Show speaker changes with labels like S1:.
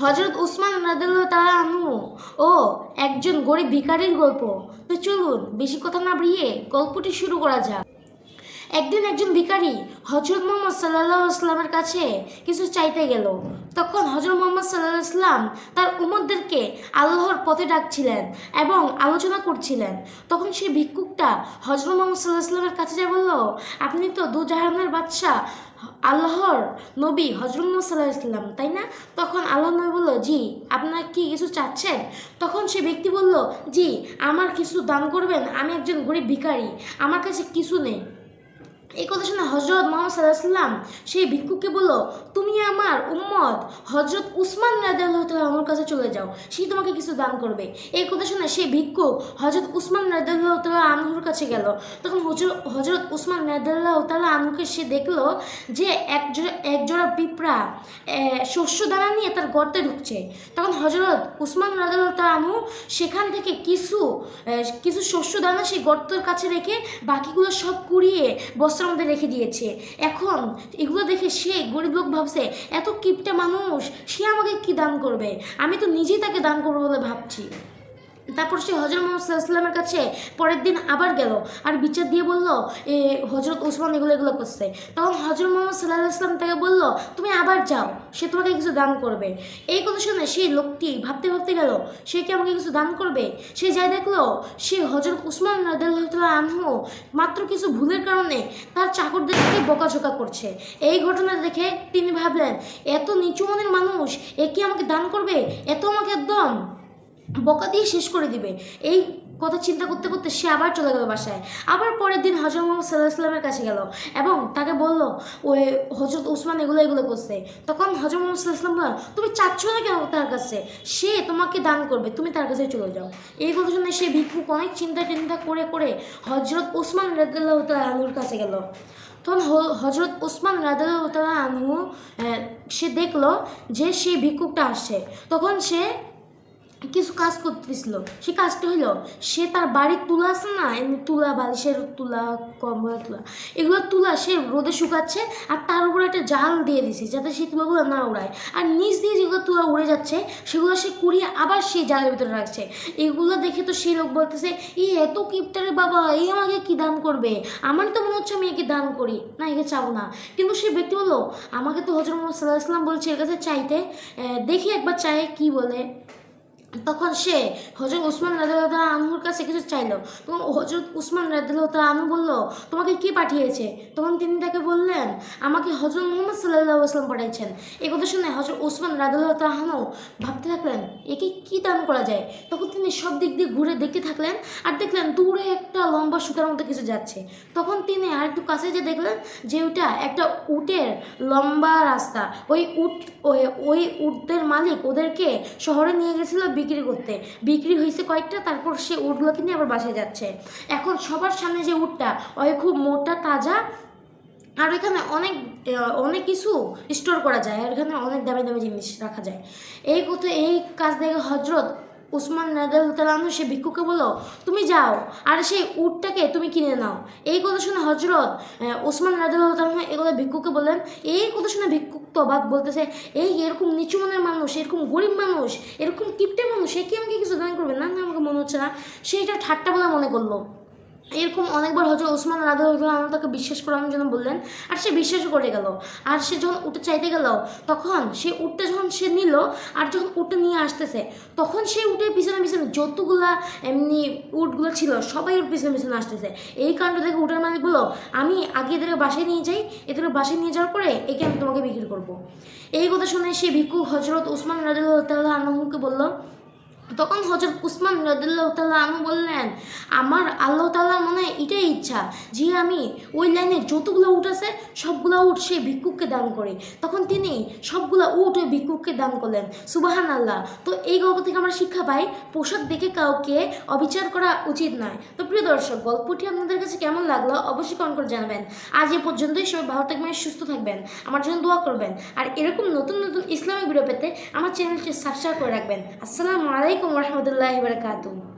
S1: হজরত উসমান রাদিল্লাহ তালা আনু ও, একজন গরিব ভিখারির গল্প। তো চলুন, বেশি কথা না বাড়িয়ে গল্পটি শুরু করা যাক। একদিন একজন ভিখারি হজরত মোহাম্মদ সাল্লাহ ইসলামের কাছে কিছু চাইতে গেল। তখন হজরত মোহাম্মদ সাল্লাহ ইসলাম তার উমরদেরকে আল্লাহর পথে ডাকছিলেন এবং আলোচনা করছিলেন। তখন সেই ভিক্ষুকটা হজরত মোহাম্মদ সাল্লাহ ইসলামের কাছে যা বলল, আপনি তো দু জাহানের বাদশাহ, আল্লাহর নবী হজরত মোহাম্মদ সাল্লাহ ইসলাম তাই না? তখন আল্লাহ নবী বলল, জি, আপনারা কি কিছু চাচ্ছেন? তখন সে ব্যক্তি বলল, জি, আমার কিছু দান করবেন, আমি একজন গরিব ভিখারি, আমার কাছে কিছু নেই। এই কথা শুনে হজরত মোহাম্মদ সাল্লাহ সাল্লাম সেই ভিক্ষুককে বলল, তুমি আমার উম্মত হজরত উসমান রাদিয়াল্লাহর কাছে চলে যাও সেই তোমাকে কিছু দান করবে। এই কথা শুনে সেই ভিক্ষুক হজরত উসমান রাদিয়াল্লাহ তাল্লাহ আনহুর কাছে গেল। তখন হজরত উসমান রাদিয়াল্লাহ তাল্লাহ আনহুকে সে দেখল যে এক জোড়া পিঁপড়া শস্য দানা নিয়ে তার গর্তে ঢুকছে। তখন হজরত উসমান রাদিয়াল্লাহ তাল্লাহ আনহু সেখান থেকে কিছু কিছু শস্য দানা সেই গর্তের কাছে রেখে বাকিগুলো সব কুড়িয়ে বস্তার মধ্যে রেখে দিয়েছে। এখন এগুলো দেখে সে গরিব লোক ভাবছে, এত কিপটা মানুষ, সে আমাকে কি দান করবে? আমি তো নিজেই তাকে দান করব বলে ভাবছি। তারপর সে হজরত মোহাম্মদ কাছে পরের দিন আবার গেল আর বিচার দিয়ে বলল, এ হজরত ওসমান এগুলো এগুলো করছে। তখন হজরত মোহাম্মদ সাল্লাহ ইসলাম তাকে বলল, তুমি আবার যাও, সে তোমাকে কিছু দান করবে। এই কথা শুনে সেই লোকটি ভাবতে ভাবতে গেল, সে কি আমাকে কিছু দান করবে? সে যাই দেখল, সে হজরত উসমান রাদিল্লাহ আনহু মাত্র কিছু ভুলের কারণে তার চাকরদেরকে বকাঝোকা করছে। এই ঘটনা দেখে তিনি ভাবলেন, এত নিচু মনের মানুষ, এ কি আমাকে দান করবে? এত আমাকে একদম বকা দিয়ে শেষ করে দিবে। এই কথা চিন্তা করতে করতে সে আবার চলে গেল বাসায়। আবার পরের দিন হজরত মোহাম্মদ সাল্লাহ ইসলামের কাছে গেল এবং তাকে বলল ওই হজরত উসমান এগুলো এগুলো করছে। তখন হজরত মোহাম্মদ সাল্লাহ ইসলাম বলল তুমি চাচ্ছ না কেন তার কাছে? সে তোমাকে দান করবে তুমি তার কাছে চলে যাও। এই কথা শুনে সে ভিক্ষুক অনেক চিন্তা টিন্তা করে করে হজরত উসমান রাদিল্লাহ আলুর কাছে গেল। তখন হজরত ওসমান রাদাল্লাহ আহ, সে দেখল যে সে ভিক্ষুকটা আসছে। তখন সে কিছু কাজ করতেছিল। সে কাজটা হইল, সে তার বাড়ির তুলা আছে না, এমনি তুলা, বালিশের তুলা কম্বলের তুলা, এগুলো তুলা সে রোদে শুকাচ্ছে আর তার উপরে একটা জাল দিয়ে দিছে যাতে সেই তুলাগুলো না উড়ায়। আর নিচ দিয়ে যেগুলো তুলা উড়ে যাচ্ছে, সেগুলো সে কুড়িয়ে আবার সেই জালের ভিতরে রাখছে। এগুলো দেখে তো সেই লোক বলতেছে, এই এত কিপটারে বাবা, এই আমাকে কি দান করবে? আমার তো মনে হচ্ছে আমি একে দান করি। না, একে চাবো না। কিন্তু সে ব্যক্তি বলল, আমাকে তো হজরত মোহাম্মদ সাল্লাহ ইসলাম বলছে এর কাছে চাইতে দেখি একবার চাই কি বলে। তখন সে হজরত উসমান রাদিল্লাহ আনহুর কাছে কিছু চাইলো। তখন হজরত উসমান রাদিল্লাহ আনহু বলল, তোমাকে কি পাঠিয়েছে? তখন তিনি তাকে বললেন, আমাকে হজরত মোহাম্মদ সাল্লাহ আসলাম পাঠিয়েছেন। এ কথা শুনে হজরত উসমান রাদিল্লাহ আনহু ভাবতে থাকলেন, একে কি দান করা যায়? তখন তিনি সব দিক দিয়ে ঘুরে দেখতে থাকলেন আর দেখলেন দূরে একটা লম্বা সুতার মতো কিছু যাচ্ছে। তখন তিনি আর একটু কাছে যে দেখলেন যে ওটা একটা উটের লম্বা রাস্তা। ওই উট, ওই- ওই উটদের মালিক ওদেরকে শহরে নিয়ে গেছিল বিক্রি করতে। বিক্রি হয়েছে কয়েকটা, তারপর সে উটগুলোকে নিয়ে আবার বাসায় যাচ্ছে। এখন সবার সামনে যে উটটা, ওই খুব মোটা, তাজা, আর এখানে অনেক অনেক কিছু স্টোর করা যায়, আর এখানে অনেক দামি দামি জিনিস রাখা যায়। এই কথা, এই কাজ দেখে হজরত উসমান রাদু সে ভিক্ষুকে বলল, তুমি যাও। আর সেই উটটাকে তুমি কিনে নাও। এই কথা শুনে হজরত উসমান রাদু এই কথা ভিক্ষুকে বললেন, এই কথা শুনে ভিক্ষুক তো অবাক বলতেছে, এই এরকম নিচু মনের মানুষ, এরকম গরিব মানুষ, এরকম কিপটে মানুষ, সে কি আমাকে কিছু দান করবে? না না, আমাকে মনে হচ্ছে না। সে এটা ঠাট্টা বলে মনে করল। এরকম অনেকবার হজরত ওসমান রাধা তাকে বিশ্বাস করানোর জন্য বললেন, আর সে বিশ্বাস করে গেল। আর সে যখন উঠে চাইতে গেল, তখন সে উঠতে যখন সে নিল, আর যখন উঠে নিয়ে আসতেছে, তখন সে উঠে পিছনে পিছনে যতগুলা এমনি উটগুলো ছিল, সবাই ওর পিছনে পিছনে আসতেছে। এই কাণ্ড দেখে উটের মালিক বলল আমি আগে এদেরকে বাসায় নিয়ে যাই, এদেরকে বাসায় নিয়ে যাওয়ার পরে একে আমি তোমাকে বিক্রি করব। এই কথা শুনে সে ভিক্ষু হজরত উসমান রাজুল্লাহ আনহুকে বলল তখন হজরত উসমান রদুল্লাহ তাল্লাহ আমি বললেন, আমার আল্লাহ তাল্লাহ মনে হয় এটাই ইচ্ছা যে আমি ওই লাইনে যতগুলো উঠ আছে সবগুলো উঠ সে ভিক্ষুককে দান করি। তখন তিনি সবগুলো উঠ ওই ভিক্ষুককে দান করলেন। সুবাহান আল্লাহ তো এই গল্প থেকে আমরা শিক্ষা পাই, পোশাক দেখে কাউকে অবিচার করা উচিত নয়। তো প্রিয় দর্শক, গল্পটি আপনাদের কাছে কেমন লাগল অবশ্যই কমেন্ট করে জানাবেন। আজ এ পর্যন্তই, সবাই ভালো থাকবেন, সুস্থ থাকবেন। আমার জন্য দোয়া করবেন। আর এরকম নতুন নতুন ইসলামিক ভিডিও পেতে আমার চ্যানেলটি সাবস্ক্রাইব করে রাখবেন। আসসালামু আলাইকুম রহমতুল্লাহ বারকাতুহ